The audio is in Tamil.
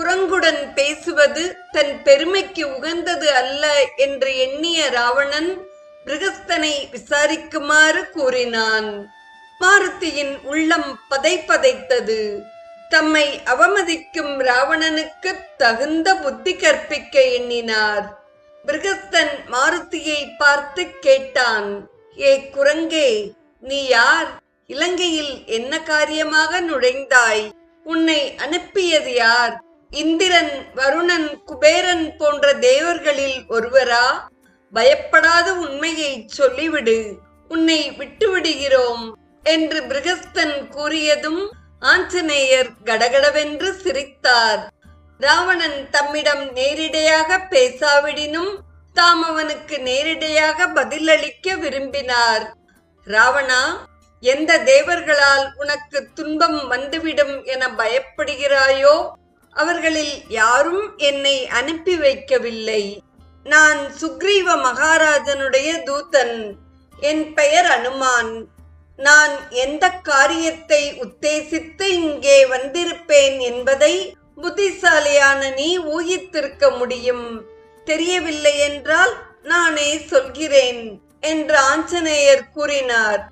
குரங்குடன் பேசுவது தன் பெருமைக்கு உகந்தது அல்ல என்று எண்ணிய ராவணன் பிருகஸ்தனை விசாரிக்குமாறு கூறினான். மாருதியின் உள்ளம் பதை பதைத்தது. தம்மை அவமதிக்கும் ராவணனுக்கு தகுந்த புத்தி கற்பிக்க எண்ணினார். பிருகஸ்தன் மாருதியை பார்த்து கேட்டான் ஏ குரங்கே நீ யார்? இலங்கையில் என்ன காரியமாக நுழைந்தாய்? உன்னை அனுப்பியது யார்? இந்திரன் வருணன் குபேரன் போன்ற தேவர்களில் ஒருவரா? பயப்படாத உண்மையை சொல்லிவிடு. உன்னை விட்டுவிடுகிறோம் என்று பிருகஸ்தன் கூறியதும் ஆஞ்சநேயர் கடகடவென்று சிரித்தார். ராவணன் தம்மிடம் நேரிடையாக பேசாவிடினும் தாம் அவனுக்கு நேரிடையாக பதிலளிக்க விரும்பினார். ராவணா எந்த தேவர்களால் உனக்கு துன்பம் வந்துவிடும் என பயப்படுகிறாயோ அவர்களில் யாரும் என்னை அனுப்பி வைக்கவில்லை. நான் சுக்ரீவ மகாராஜனுடைய தூதன். என் பெயர் அனுமான். நான் எந்த காரியத்தை உத்தேசித்து இங்கே வந்திருப்பேன் என்பதை புத்திசாலியான நீ ஊகித்திருக்க முடியும். தெரியவில்லை என்றால் நானே சொல்கிறேன் என்று ஆஞ்சநேயர் கூறினார்.